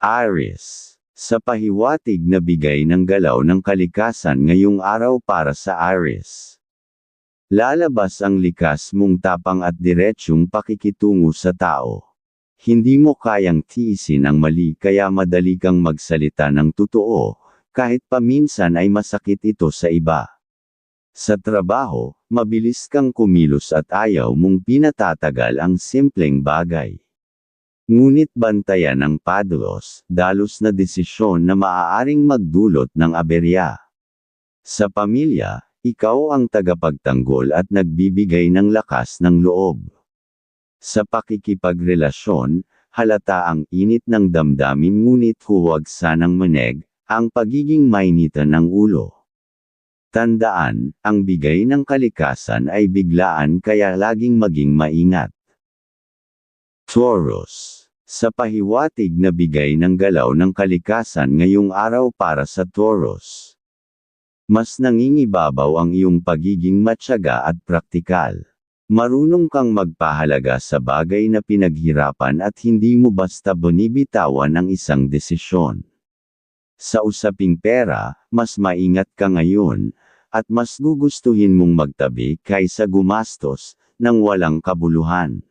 Aries. Sa pahiwatig na bigay ng galaw ng kalikasan ngayong araw para sa Aries. Lalabas ang likas mong tapang at diretsyong pakikitungo sa tao. Hindi mo kayang tiisin ang mali kaya madali kang magsalita ng totoo, kahit paminsan ay masakit ito sa iba. Sa trabaho, mabilis kang kumilos at ayaw mong pinatatagal ang simpleng bagay. Ngunit bantayan ng padlos, dalos na desisyon na maaaring magdulot ng aberya. Sa pamilya, ikaw ang tagapagtanggol at nagbibigay ng lakas ng loob. Sa pakikipagrelasyon, halata ang init ng damdamin ngunit huwag sanang maneg, ang pagiging mainitan ng ulo. Tandaan, ang bigay ng kalikasan ay biglaan kaya laging maging maingat. Taurus. Sa pahiwatig na bigay ng galaw ng kalikasan ngayong araw para sa Taurus. Mas nangingibabaw ang iyong pagiging matyaga at praktikal. Marunong kang magpahalaga sa bagay na pinaghirapan at hindi mo basta bonibitawan ang isang desisyon. Sa usaping pera, mas maingat ka ngayon, at mas gugustuhin mong magtabi kaysa gumastos, ng walang kabuluhan.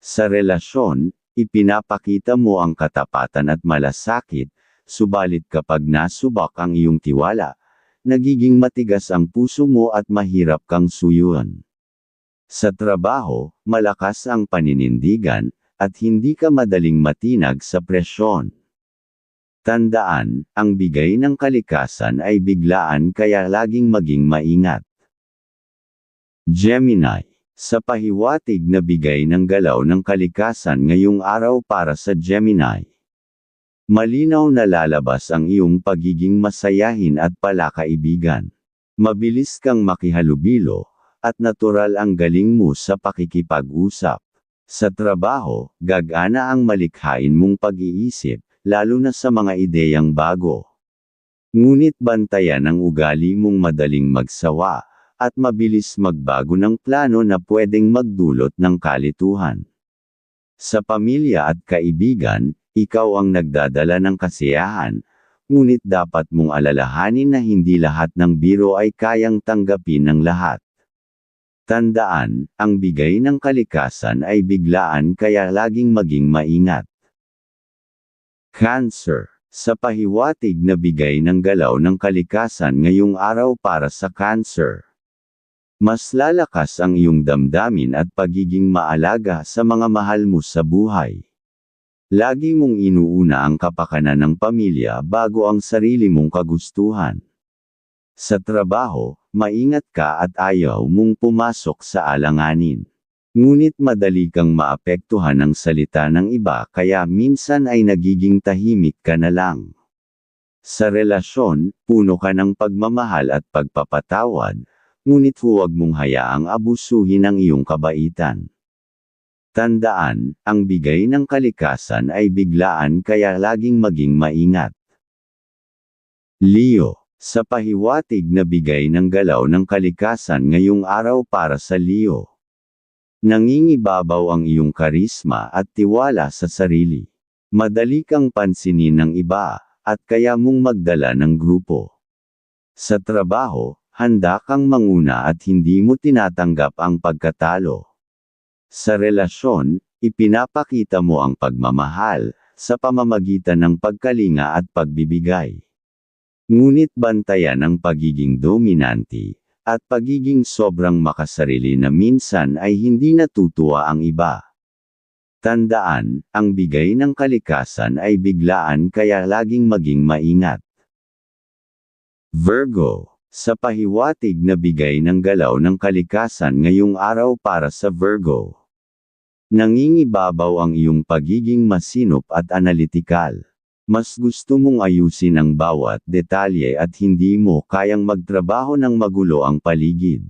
Sa relasyon, ipinapakita mo ang katapatan at malasakit, subalit kapag nasubak ang iyong tiwala, nagiging matigas ang puso mo at mahirap kang suyuan. Sa trabaho, malakas ang paninindigan, at hindi ka madaling matinag sa presyon. Tandaan, ang bigay ng kalikasan ay biglaan kaya laging maging maingat. Gemini. Sa pahiwatig na bigay ng galaw ng kalikasan ngayong araw para sa Gemini. Malinaw na lalabas ang iyong pagiging masayahin at palakaibigan. Mabilis kang makihalubilo, at natural ang galing mo sa pakikipag-usap. Sa trabaho, gagana ang malikhain mong pag-iisip, lalo na sa mga ideyang bago. Ngunit bantayan ang ugali mong madaling magsawa, at mabilis magbago ng plano na pwedeng magdulot ng kalituhan. Sa pamilya at kaibigan, ikaw ang nagdadala ng kasiyahan, ngunit dapat mong alalahanin na hindi lahat ng biro ay kayang tanggapin ng lahat. Tandaan, ang bigay ng kalikasan ay biglaan kaya laging maging maingat. Cancer. Sa pahiwatig na bigay ng galaw ng kalikasan ngayong araw para sa Cancer. Mas lalakas ang iyong damdamin at pagiging maalaga sa mga mahal mo sa buhay. Lagi mong inuuna ang kapakanan ng pamilya bago ang sarili mong kagustuhan. Sa trabaho, maingat ka at ayaw mong pumasok sa alanganin. Ngunit madali kang maapektuhan ng salita ng iba kaya minsan ay nagiging tahimik ka na lang. Sa relasyon, puno ka ng pagmamahal at pagpapatawad, ngunit huwag mong hayaang abusuhin ang iyong kabaitan. Tandaan, ang bigay ng kalikasan ay biglaan kaya laging maging maingat. Leo, sa pahiwatig na bigay ng galaw ng kalikasan ngayong araw para sa Leo. Nangingibabaw ang iyong karisma at tiwala sa sarili. Madali kang pansinin ng iba, at kaya mong magdala ng grupo. Sa trabaho, handa kang manguna at hindi mo tinatanggap ang pagkatalo. Sa relasyon, ipinapakita mo ang pagmamahal, sa pamamagitan ng pagkalinga at pagbibigay. Ngunit bantayan ang pagiging dominante, at pagiging sobrang makasarili na minsan ay hindi natutuwa ang iba. Tandaan, ang bigay ng kalikasan ay biglaan kaya laging maging maingat. Virgo, sa pahiwatig na bigay ng galaw ng kalikasan ngayong araw para sa Virgo. Nangingibabaw ang iyong pagiging masinop at analitikal. Mas gusto mong ayusin ang bawat detalye at hindi mo kayang magtrabaho ng magulo ang paligid.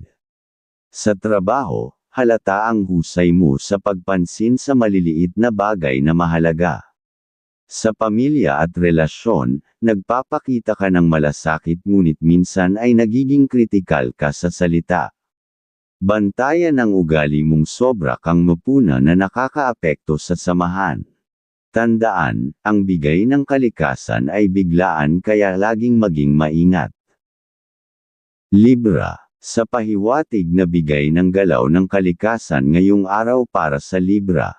Sa trabaho, halata ang husay mo sa pagpansin sa maliliit na bagay na mahalaga. Sa pamilya at relasyon, nagpapakita ka ng malasakit ngunit minsan ay nagiging kritikal ka sa salita. Bantayan ang ugali mong sobra kang mapuna na nakakaapekto sa samahan. Tandaan, ang bigay ng kalikasan ay biglaan kaya laging maging maingat. Libra, sa pahiwatig na bigay ng galaw ng kalikasan ngayong araw para sa Libra.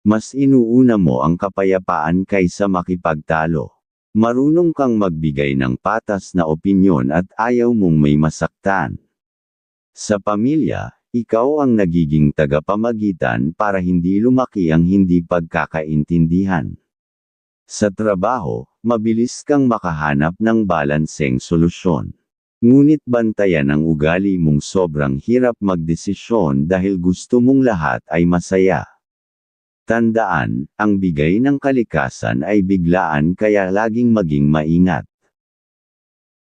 Mas inuuna mo ang kapayapaan kaysa makipagtalo. Marunong kang magbigay ng patas na opinyon at ayaw mong may masaktan. Sa pamilya, ikaw ang nagiging tagapamagitan para hindi lumaki ang hindi pagkakaintindihan. Sa trabaho, mabilis kang makahanap ng balanseng solusyon. Ngunit bantayan ang ugali mong sobrang hirap magdesisyon dahil gusto mong lahat ay masaya. Tandaan, ang bigay ng kalikasan ay biglaan kaya laging maging maingat.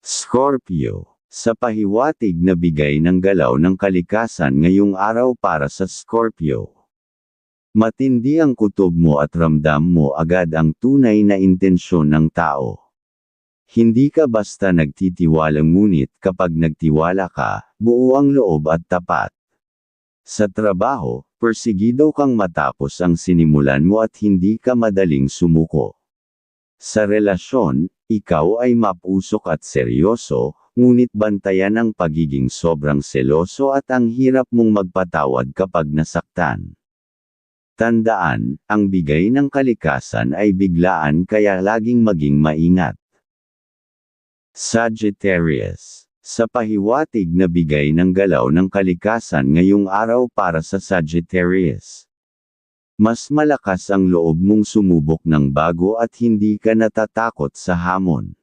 Scorpio, sa pahiwatig na bigay ng galaw ng kalikasan ngayong araw para sa Scorpio. Matindi ang kutob mo at ramdam mo agad ang tunay na intensyon ng tao. Hindi ka basta nagtitiwala ngunit kapag nagtiwala ka, buo ang loob at tapat. Sa trabaho, persigido kang matapos ang sinimulan mo at hindi ka madaling sumuko. Sa relasyon, ikaw ay mapusok at seryoso, ngunit bantayan ang pagiging sobrang seloso at ang hirap mong magpatawad kapag nasaktan. Tandaan, ang bigay ng kalikasan ay biglaan kaya laging maging maingat. Sagittarius. Sa pahiwatig na bigay ng galaw ng kalikasan ngayong araw para sa Sagittarius. Mas malakas ang loob mong sumubok ng bago at hindi ka natatakot sa hamon.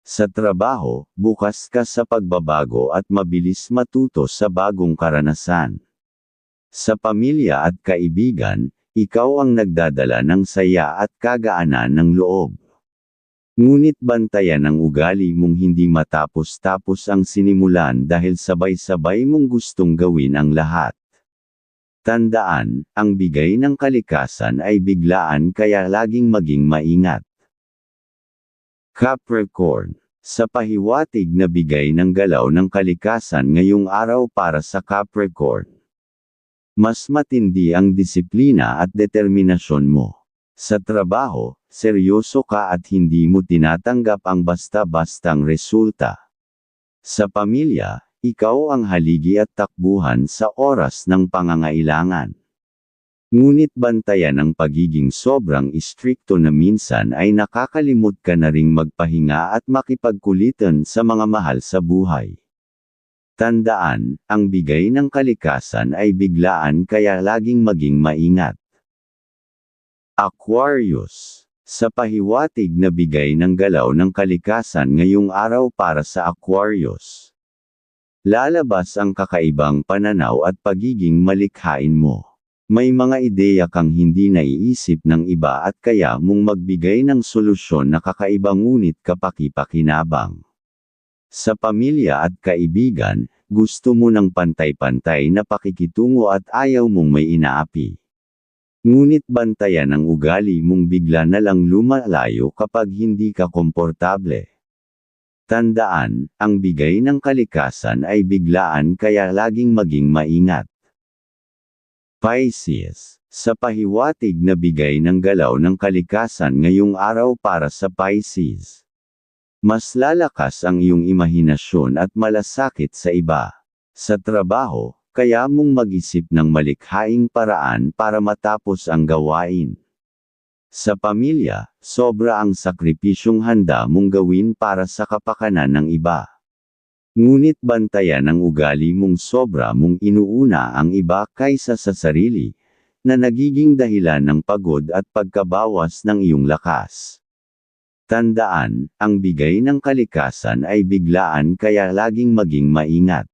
Sa trabaho, bukas ka sa pagbabago at mabilis matuto sa bagong karanasan. Sa pamilya at kaibigan, ikaw ang nagdadala ng saya at kagaanan ng loob. Ngunit bantayan ang ugali mong hindi matapos-tapos ang sinimulan dahil sabay-sabay mong gustong gawin ang lahat. Tandaan, ang bigay ng kalikasan ay biglaan kaya laging maging maingat. Capricorn, sa pahiwatig na bigay ng galaw ng kalikasan ngayong araw para sa Capricorn. Mas matindi ang disiplina at determinasyon mo. Sa trabaho, seryoso ka at hindi mo tinatanggap ang basta-bastang resulta. Sa pamilya, ikaw ang haligi at takbuhan sa oras ng pangangailangan. Ngunit bantayan ang pagiging sobrang istrikto na minsan ay nakakalimot ka na ring magpahinga at makipagkulitan sa mga mahal sa buhay. Tandaan, ang bigay ng kalikasan ay biglaan kaya laging maging maingat. Aquarius. Sa pahiwatig na bigay ng galaw ng kalikasan ngayong araw para sa Aquarius. Lalabas ang kakaibang pananaw at pagiging malikhain mo. May mga ideya kang hindi naiisip ng iba at kaya mong magbigay ng solusyon na kakaiba ngunit kapaki-pakinabang. Sa pamilya at kaibigan, gusto mo ng pantay-pantay na pakikitungo at ayaw mong may inaapi. Ngunit bantayan ang ugali mong bigla na lang lumalayo kapag hindi ka komportable. Tandaan, ang bigay ng kalikasan ay biglaan kaya laging maging maingat. Pisces, sa pahiwatig na bigay ng galaw ng kalikasan ngayong araw para sa Pisces. Mas lalakas ang iyong imahinasyon at malasakit sa iba. Sa trabaho, kaya mong mag-isip ng malikhaing paraan para matapos ang gawain. Sa pamilya, sobra ang sakripisyong handa mong gawin para sa kapakanan ng iba. Ngunit bantayan ang ugali mong sobra mong inuuna ang iba kaysa sa sarili, na nagiging dahilan ng pagod at pagkabawas ng iyong lakas. Tandaan, ang bigay ng kalikasan ay biglaan kaya laging maging maingat.